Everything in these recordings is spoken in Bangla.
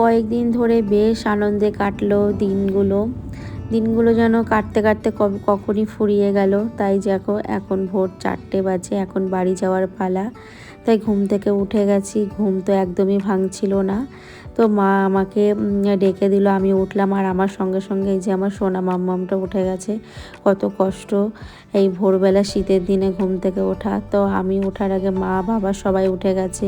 কয়েকদিন ধরে বেশ আনন্দে কাটলো দিনগুলো। দিনগুলো যেন কাটতে কাটতে কখনই ফুরিয়ে গেল। তাই দেখো, এখন ভোর চারটে বাজে, এখন বাড়ি যাওয়ার পালা। তাই ঘুম থেকে উঠে গেছি, ঘুম তো একদমই ভাঙছিল না। তো মা আমাকে ডেকে দিল। আমি উঠলাম আর আমার সঙ্গে সঙ্গে এই যে আমার সোনা মাম্মামটা উঠে গেছে। কত কষ্ট। এই ভোরবেলা শীতের দিনে ঘুম থেকে ওঠা। তো আমি ওঠার আগে মা, বাবা সবাই উঠে গেছে।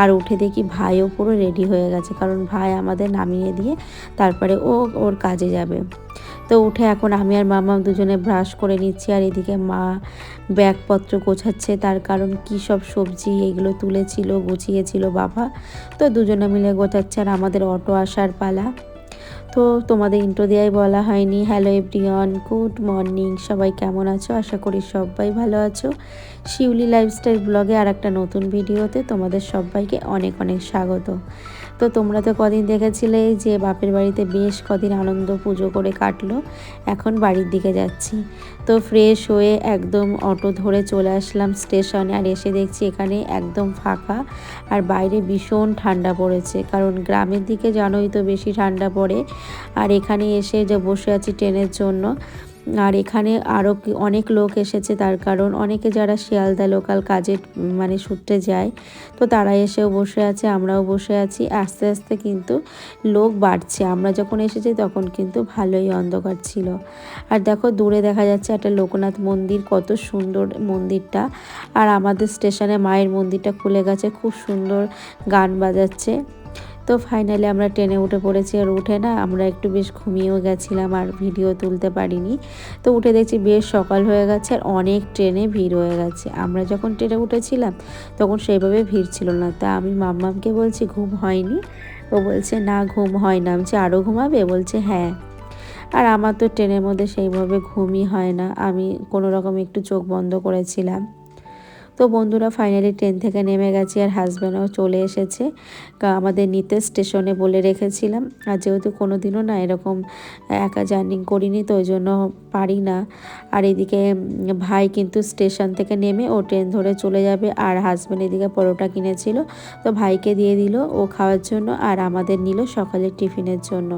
আর উঠে দেখি ভাইও পুরো রেডি হয়ে গেছে। কারণ ভাই আমাদের নামিয়ে দিয়ে তারপরে ও ওর কাজে যাবে। তো উঠে এখন আমি আর মামা দুজনে ব্রাশ করে নিচ্ছি আর এদিকে মা ব্যাগপত্র গোছাচ্ছে। তার কারণ কী সব সবজি এগুলো তুলেছিল, গুছিয়েছিল বাবা। তো দুজনে মিলে গোছাচ্ছে আর আমাদের অটো আসার পালা। তো তোমাদের ইন্ট্রো দেওয়াই বলা হয়নি। হ্যালো এভরিওয়ান গুড মর্নিং সবাই কেমন আছো? আশা করি সবাই ভালো আছো। শিউলি লাইফস্টাইল ব্লগে আর একটা নতুন ভিডিওতে তোমাদের সবাইকে অনেক অনেক স্বাগত। তো তোমরা তো কদিন দেখেছিলে যে বাপের বাড়িতে বেশ কদিন আনন্দ পুজো করে কাটলো, এখন বাড়ির দিকে যাচ্ছি। তো ফ্রেশ হয়ে একদম অটো ধরে চলে আসলাম স্টেশনে আর এসে দেখছি এখানে একদম ফাঁকা আর বাইরে ভীষণ ঠান্ডা পড়েছে। কারণ গ্রামের দিকে জানোই তো বেশি ঠান্ডা পড়ে। আর এখানে এসে যে বসে আছি ট্রেনের জন্য আর এখানে আরও অনেক লোক এসেছে, তার কারণ অনেকে যারা শিয়ালদা লোকাল কাজে মানে সূত্রে যায়, তো তারা এসেও বসে আছে, আমরাও বসে আছি। আস্তে আস্তে কিন্তু লোক বাড়ছে। আমরা যখন এসেছি তখন কিন্তু ভালোই অন্ধকার ছিল। আর দেখো, দূরে দেখা যাচ্ছে একটা লোকনাথ মন্দির, কত সুন্দর মন্দিরটা। আর আমাদের স্টেশনে মায়ের মন্দিরটা খুলে গেছে, খুব সুন্দর গান বাজাচ্ছে। তো ফাইনালি আমরা ট্রেনে উঠে পড়েছি আর উঠে না আমরা একটু বেশ ঘুমিয়েও গেছিলাম আর ভিডিও তুলতে পারিনি। তো উঠে দেখছি বেশ সকাল হয়ে গেছে আর অনেক ট্রেনে ভিড় হয়ে গেছে। আমরা যখন ট্রেনে উঠেছিলাম তখন সেইভাবে ভিড় ছিল না। তা আমি মাম্মামকে বলছি, ঘুম হয়নি? ও বলছে, না, ঘুম হয় না। আমি আরও ঘুমাবে? বলছে হ্যাঁ। আর আমার তো ট্রেনের মধ্যে সেইভাবে ঘুমই হয় না। আমি কোনো রকম একটু চোখ বন্ধ করেছিলাম। তো বন্ধুরা ফাইনালি ট্রেন থেকে নেমে গেছি আর হাজব্যান্ডও চলে এসেছে। আমাদের নিতে স্টেশনে বলে রেখেছিলাম। আর যেহেতু কোনো দিনও না এরকম একা জার্নি করিনি, তো ওই জন্য পারি না। আর এদিকে ভাই কিন্তু স্টেশন থেকে নেমে ও ট্রেন ধরে চলে যাবে আর হাজব্যান্ড এদিকে পরোটা কিনেছিল। তো ভাইকে দিয়ে দিল ও খাওয়ার জন্য আর আমাদের নিল সকালের টিফিনের জন্য।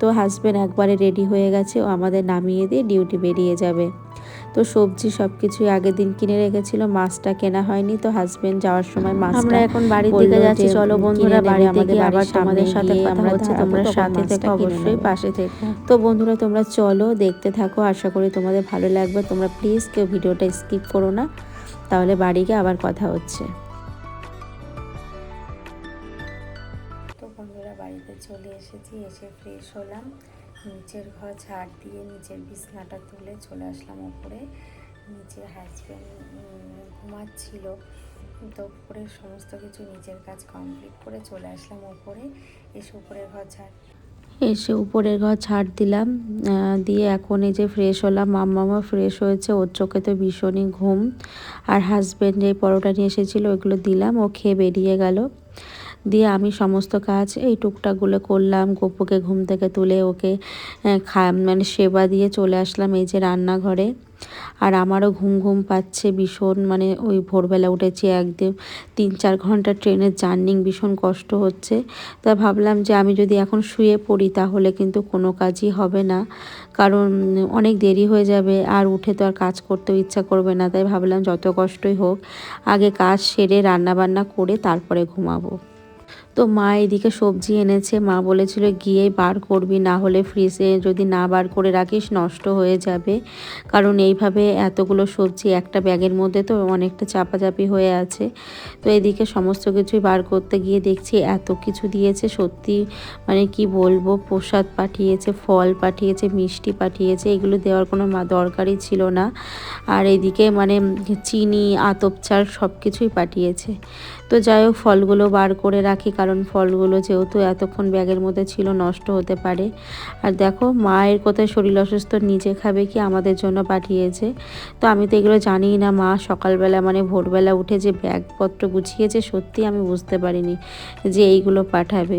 তো হাজব্যান্ড একবারে রেডি হয়ে গেছে ও আমাদের নামিয়ে দিয়ে ডিউটি বেরিয়ে যাবে। তো সবজি সব কিছুই আগের দিন কিনে রেখেছিল মাছটা কেনা হয়নি তো হাজবেন্ড যাওয়ার সময় মাছ আমরা এখন বাড়ির দিকে যাচ্ছি চলো বন্ধুরা বাড়িতে আমাদের আবার তোমাদের সাথে কথা হচ্ছে তোমরা সাথে থেকো অবশ্যই পাশে থেকো। তো বন্ধুরা তোমরা চলো দেখতে থাকো আশা করি তোমাদের ভালো লাগবে। তোমরা প্লিজ কেউ ভিডিওটা স্কিপ করো না তাহলে বাড়ি গিয়ে আবার কথা হচ্ছে। তো বন্ধুরা বাড়িতে চলে এসেছি এসে ফ্রেশ হলাম। নিচের ঘর ঝাড় দিয়ে নিচের বিছনাটা তুলে চলে আসলাম উপরে নিচে হাজব্যান্ড ঘুমাচ্ছিল। তো উপরে সমস্ত কিছু নিচের কাজ কমপ্লিট করে চলে আসলাম উপরে এসে উপরের ঘর ঝাড় এসে উপরের ঘর ছাড় দিলাম। দিয়ে এখন এই যে ফ্রেশ হলাম। মাম্মামা ফ্রেশ হয়েছে। ওর চোখে তো ভীষণই ঘুম। আর হাজব্যান্ড যে পরোটা নিয়ে এসেছিল, ওইগুলো দিলাম। ও খেয়ে বেরিয়ে গেল। দিয়ে আমি সমস্ত কাজ এই টুকটাকগুলো করলাম। গপুকে ঘুম থেকে তুলে ওকে খা মানে সেবা দিয়ে চলে আসলাম এই যে রান্নাঘরে। আর আমারও ঘুম ঘুম পাচ্ছে ভীষণ মানে ওই ভোরবেলা উঠেছি একদম তিন চার ঘণ্টা ট্রেনের জার্নি ভীষণ কষ্ট হচ্ছে। তা ভাবলাম যে আমি যদি এখন শুয়ে পড়ি তাহলে কিন্তু কোনো কাজই হবে না, কারণ অনেক দেরি হয়ে যাবে আর উঠে তো আর কাজ করতেও ইচ্ছা করবে না। তাই ভাবলাম যত কষ্টই হোক, আগে কাজ সেরে রান্না বান্না করে তারপরে ঘুমাবো। তো মা এদিকে সবজি এনেছে। মা বলেছিল, গিয়ে বার করবি, না হলে ফ্রিজে যদি না বার করে রাখিস, নষ্ট হয়ে যাবে। কারণ এইভাবে এতগুলো সবজি একটা ব্যাগের মধ্যে তো অনেকটা চাপাচাপি হয়ে আছে। তো এদিকে সমস্ত কিছুই বার করতে গিয়ে দেখছি এত কিছু দিয়েছে। সত্যি মানে কি বলব, প্রসাদ পাঠিয়েছে, ফল পাঠিয়েছে, মিষ্টি পাঠিয়েছে, এগুলো দেওয়ার কোনো দরকারই ছিল না। আর এদিকে মানে চিনি, আতপ চাল সব কিছুই পাঠিয়েছে। তো যাই হোক, ফলগুলো বার করে রাখি। কারণ ফলগুলো যেহেতু এতক্ষণ ব্যাগের মধ্যে ছিল, নষ্ট হতে পারে। আর দেখো, মায়ের কোথায় শরীর অসুস্থ, নিজে খাবে কি আমাদের জন্য পাঠিয়েছে? তো আমি তো এগুলো জানি না, মা। সকালবেলা মানে ভোরবেলা উঠে যে ব্যাগপত্র গুছিয়েছে, সত্যি আমি বুঝতে পারিনি যে এইগুলো পাঠাবে।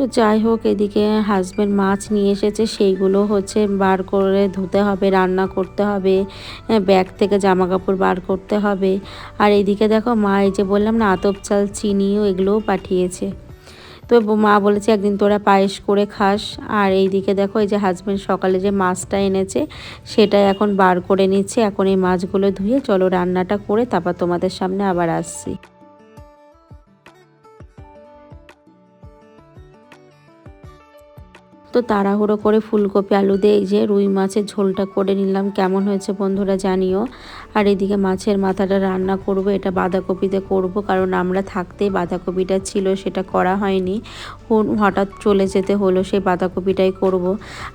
তো যাই হোক, এদিকে হাজব্যান্ড মাছ নিয়ে এসেছে, সেইগুলো হচ্ছে বার করে ধুতে হবে, রান্না করতে হবে ব্যাগ থেকে জামা কাপড় বার করতে হবে। আর এদিকে দেখো মা, এই যে বললাম না, আতপ চাল চিনিও এগুলোও পাঠিয়েছে। তো মা বলেছে, একদিন তোরা পায়েস করে খাস। আর এইদিকে দেখো, এই যে হাজব্যান্ড সকালে যে মাছটা এনেছে, সেটা এখন বার করে নিচ্ছে। এখন এই মাছগুলো ধুয়ে চলো, রান্নাটা করে তারপর তোমাদের সামনে আবার আসছি। তো তাড়াহুড়ো করে ফুলকপি, আলু দিয়ে এই যে রুই মাছের ঝোলটা করে নিলাম। কেমন হয়েছে বন্ধুরা জানিও। আর এদিকে মাছের মাথাটা রান্না করব, এটা বাঁধাকপিতে করব, কারণ আমরা থাকতেই বাঁধাকপিটা ছিল, সেটা করা হয়নি। হঠাৎ চলে যেতে হলো, সেই বাঁধাকপিটাই করব।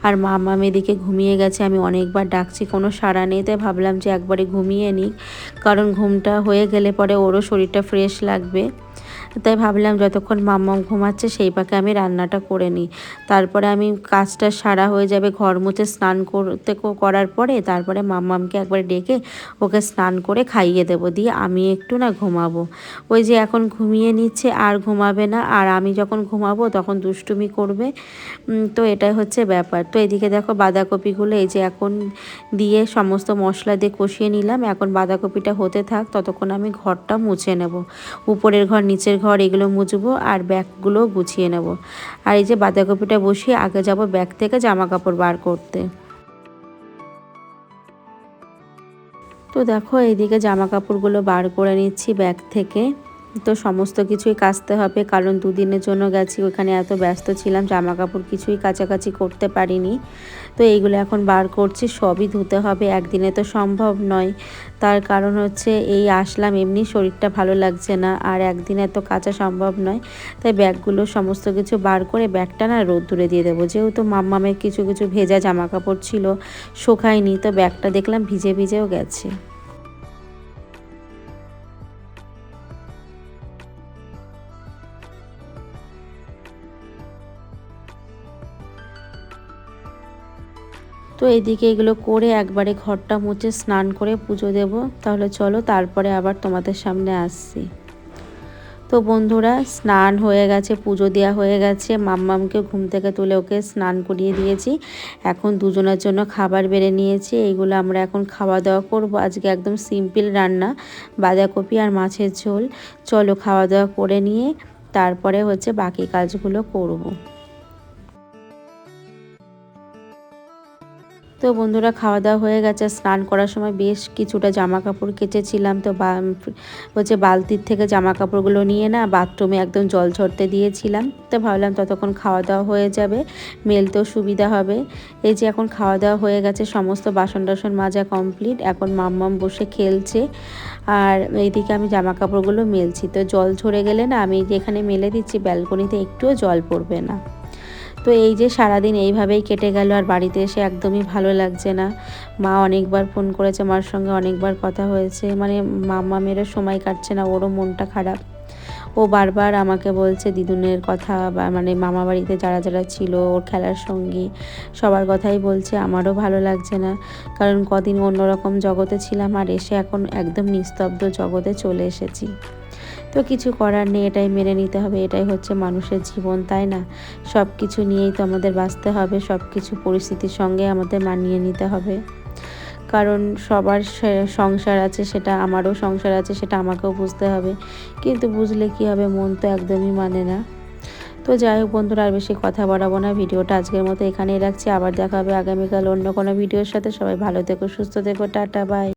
আর মামা এদিকে ঘুমিয়ে গেছে, আমি অনেকবার ডাকছি, কোনো সাড়া নেই, তাই ভাবলাম যে একবারে ঘুমিয়ে নিই কারণ ঘুমটা হয়ে গেলে পরে ওরও শরীরটা ফ্রেশ লাগবে। তাই ভাবলাম যতক্ষণ মাম্মাম ঘুমাচ্ছে সেই পাকে আমি রান্নাটা করে নিই। তারপরে আমি কাজটা সারা হয়ে যাবে ঘর মুছে স্নান করতে করার পরে তারপরে মাম্মামকে একবার ডেকে ওকে স্নান করে খাইয়ে দেবো। দিয়ে আমি একটু না ঘুমাবো। ওই যে এখন ঘুমিয়ে নিচ্ছে আর ঘুমাবে না। আর আমি যখন ঘুমাবো তখন দুষ্টুমি করবে। তো এটাই হচ্ছে ব্যাপার। তো এদিকে দেখো বাঁধাকপিগুলো এই যে এখন দিয়ে সমস্ত মশলা দিয়ে কষিয়ে নিলাম। এখন বাঁধাকপিটা হতে থাক, ততক্ষণ আমি ঘরটা মুছে নেব। উপরের ঘর, নিচের ঘর এগুলো মুছবো আর ব্যাগগুলো গুছিয়ে নেব। আর এই যে বাঁধাকপিটা বসিয়ে আগে যাব ব্যাগ থেকে জামা কাপড় বার করতে। তো দেখো, এইদিকে জামা কাপড়গুলো বার করে নিচ্ছি ব্যাগ থেকে। তো সমস্ত কিছুই কাচতে হবে, কারণ দুদিনের জন্য গেছি, ওখানে এত ব্যস্ত ছিলাম জামা কাপড় কিছুই কাছাকাছি করতে পারিনি। তো এইগুলো এখন বার করছি, সবই ধুতে হবে, একদিনে তো সম্ভব নয়। তার কারণ হচ্ছে এই আসলাম, এমনি শরীরটা ভালো লাগছে না, আর একদিনে তো কাচা সম্ভব নয়। তাই ব্যাগগুলো সমস্ত কিছু বার করে, ব্যাগটা না রোদ দূরে দিয়ে দেবো। যেহেতু মাম্মামের কিছু কিছু ভেজা জামা কাপড় ছিল, শোকায়নি, তো ব্যাগটা দেখলাম ভিজে ভিজেও গেছে। তো এদিকে এগুলো করে একবারে ঘরটা মুছে স্নান করে পুজো দেব। তাহলে চলো তারপরে আবার তোমাদের সামনে আসছি। তো বন্ধুরা, স্নান হয়ে গেছে, পুজো দেওয়া হয়ে গেছে। মাম্মামকে ঘুম থেকে তুলে ওকে স্নান করিয়ে দিয়েছি। এখন দুজনের জন্য খাবার বেড়ে নিয়েছি। এইগুলো আমরা এখন খাওয়া দাওয়া করব। আজকে একদম সিম্পল রান্না, বাঁধাকপি আর মাছের ঝোল। চলো খাওয়া দাওয়া করে নিয়ে তারপরে হচ্ছে বাকি কাজগুলো করব। তো বন্ধুরা খাওয়া দাওয়া হয়ে গেছে স্নান করার সময় বেশ কিছুটা জামা কাপড় কেচেছিলাম তো হচ্ছে বালতির থেকে জামা কাপড়গুলো নিয়ে না বাথরুমে একদম জল ঝরতে দিয়েছিলাম। তো ভাবলাম ততক্ষণ খাওয়া দাওয়া হয়ে যাবে, মেলতেও সুবিধা হবে। এই যে এখন খাওয়া দাওয়া হয়ে গেছে, সমস্ত বাসন টাসন মাজা কমপ্লিট, এখন মাম্মাম বসে খেলছে। আর এইদিকে আমি জামা কাপড়গুলো মেলছি। তো জল ঝরে গেলে না আমি যেখানে মেলে দিচ্ছি, ব্যালকনিতে একটুও জল পড়বে না। তো এই যে সারাদিন এইভাবেই কেটে গেল আর বাড়িতে এসে একদমই ভালো লাগছে না। মা অনেকবার ফোন করেছে, মার সঙ্গে অনেকবার কথা হয়েছে। মানে মাম্মা মেয়েরও সময় কাটছে না, ওরও মনটা খারাপ। ও বারবার আমাকে বলছে, দিদুনের কথা বা মানে মামা বাড়িতে যারা যারা ছিল, ওর খেলার সঙ্গী, সবার কথাই বলছে। আমারও ভালো লাগছে না। কারণ কদিন অন্যরকম জগতে ছিলাম আর এসে এখন একদম নিস্তব্ধ জগতে চলে এসেছি। তো কিছু করার নেই, এটাই মেনে নিতে হবে, এটাই হচ্ছে মানুষের জীবন, তাই না? সব কিছু নিয়েই তো আমাদের বাঁচতে হবে সব কিছু পরিস্থিতির সঙ্গে আমাদের মানিয়ে নিতে হবে। কারণ সবার সংসার আছে, সেটা আমারও সংসার আছে, সেটা আমাকেও বুঝতে হবে। কিন্তু বুঝলে কি হবে, মন তো একদমই মানে না। তো যাই হোক বন্ধুরা, আর বেশি কথা বাড়াবো না, ভিডিওটা আজকের মতো এখানেই রাখছি, আবার দেখা হবে আগামীকাল অন্য কোনো ভিডিওর সাথে। সবাই ভালো থেকো, সুস্থ থেকো, টাটা বাই